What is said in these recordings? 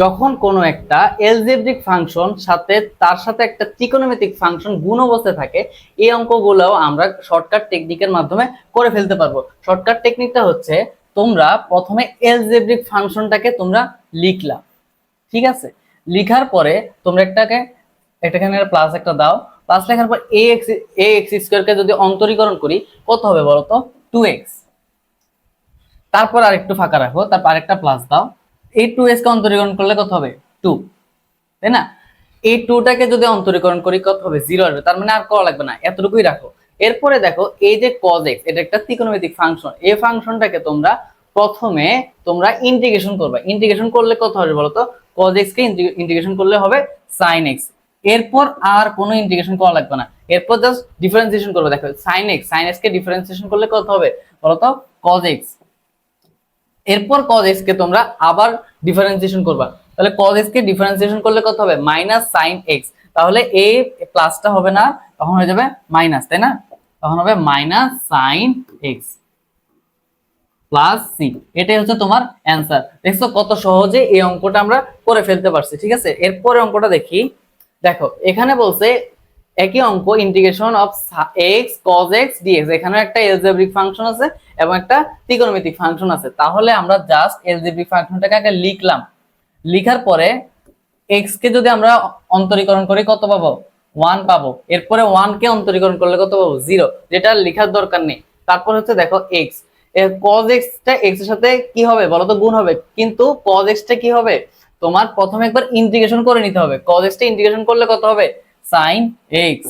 যখন কোনো একটা এলজেব্রিক ফাংশন সাথে, তার সাথে একটা ত্রিকোণমিতিক ফাংশন গুণ অবস্থায় থাকে, এই অঙ্কগুলোও আমরা শর্টকাট টেকনিকের মাধ্যমে করে ফেলতে পারব। শর্টকাট টেকনিকটা হচ্ছে, তোমরা প্রথমে এলজেব্রিক ফাংশনটাকে তোমরা লিখলা। ঠিক আছে? লিখার পরে তোমরা একটাকে এটাখানে প্লাস একটা দাও। প্লাস লেখার পর এ এক্স এ এক্স স্কোয়ারকে যদি অন্তরীকরণ করি, কত হবে বলো তো টু এক্স তারপর আরেকটু ফাঁকা রাখো তারপর আরেকটা প্লাস দাও। এই টু এস কে অন্তরীকরণ করলে কত হবে? টু তাই না? এই টুটাকে যদি অন্তরীকরণ করি কত হবে? জিরো আসবে। তার মানে আর করা লাগবে না। এতটুকুই রাখো। এরপরে দেখো, এই যে কজ এক্স এটা একটা ত্রিকোণমিতিক ফাংশন এই ফাংশনটাকে তোমরা প্রথমে তোমরা ইন্টিগ্রেশন করবে। ইন্টিগ্রেশন করলে কত হবে বলো তো কজ এক্স কে ইন্টিগ্রেশন করলে হবে সাইন এক্স এরপর আর কোনো ইন্টিগ্রেশন করা লাগবে না। এরপর জাস্ট ডিফারেন্সিয়েশন করবে। দেখো সাইন এক্স সাইন এক্স কে ডিফারেন্সিয়েশন করলে কত হবে? বলো তো কজ এক্স এরপর কজ এক্স কে তোমরা আবার ডিফারেন্সিয়েশন করবা। তাহলে কজ এক্স কে ডিফারেন্সিয়েশন করলে কত হবে? মাইনাস সাইন এক্স তাহলে এই প্লাসটা হবে না, তখন হয়ে যাবে মাইনাস তাই না? তখন হবে minus sine x plus C এটাই হচ্ছে তোমার অ্যান্সার দেখছ কত সহজে এই অঙ্কটা আমরা করে ফেলতে পারছি, ঠিক আছে? এরপরে অঙ্কটা দেখি। দেখো, এখানে বলছে একই অঙ্ক integration of x cos x dx এখানেও একটা এলজেব্রিক ফাংশন আছে এবং একটা ত্রিকোণমিতিক ফাংশন আছে। তাহলে আমরা জাস্ট এলজেব্রিক ফাংশনটাকে আগে লিখলাম। লিখার পরে এক্স কে যদি আমরা অন্তরীকরণ করি, কত পাবো? ওয়ান পাবো। এরপরে ওয়ান কে অন্তরীকরণ করলে কত পাবো? জিরো যেটা লেখার দরকার নেই। তারপর হচ্ছে দেখো এক্স কজ এক্সটা এক্সের সাথে কি হবে? বলো তো গুণ হবে। কিন্তু কজ এক্সটা কি হবে? তোমার প্রথমে একবার ইন্টিগ্রেশন করে নিতে হবে। কজ এক্সটা ইন্টিগ্রেশন করলে কত হবে? সাইন এক্স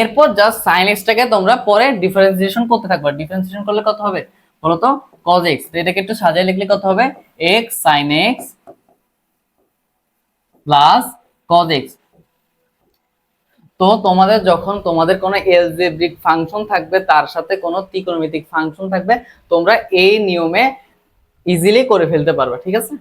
এরপর জাস্ট সাইন এক্সটাকে তোমরা পরে ডিফারেন্সিয়েশন করতে থাকবে। ডিফারেন্সিয়েশন করলে কত হবে? বলো তো কজ এক্স এটাকে একটু সাজিয়ে লিখলে কত হবে? X sine x plus cos x তো তোমাদের যখন তোমাদের কোনো এলজেব্রিক ফাংশন থাকবে, তার সাথে কোনো ত্রিকোণমিতিক ফাংশন থাকবে, তোমরা এই নিয়মে ইজিলি করে ফেলতে পারবে, ঠিক আছে?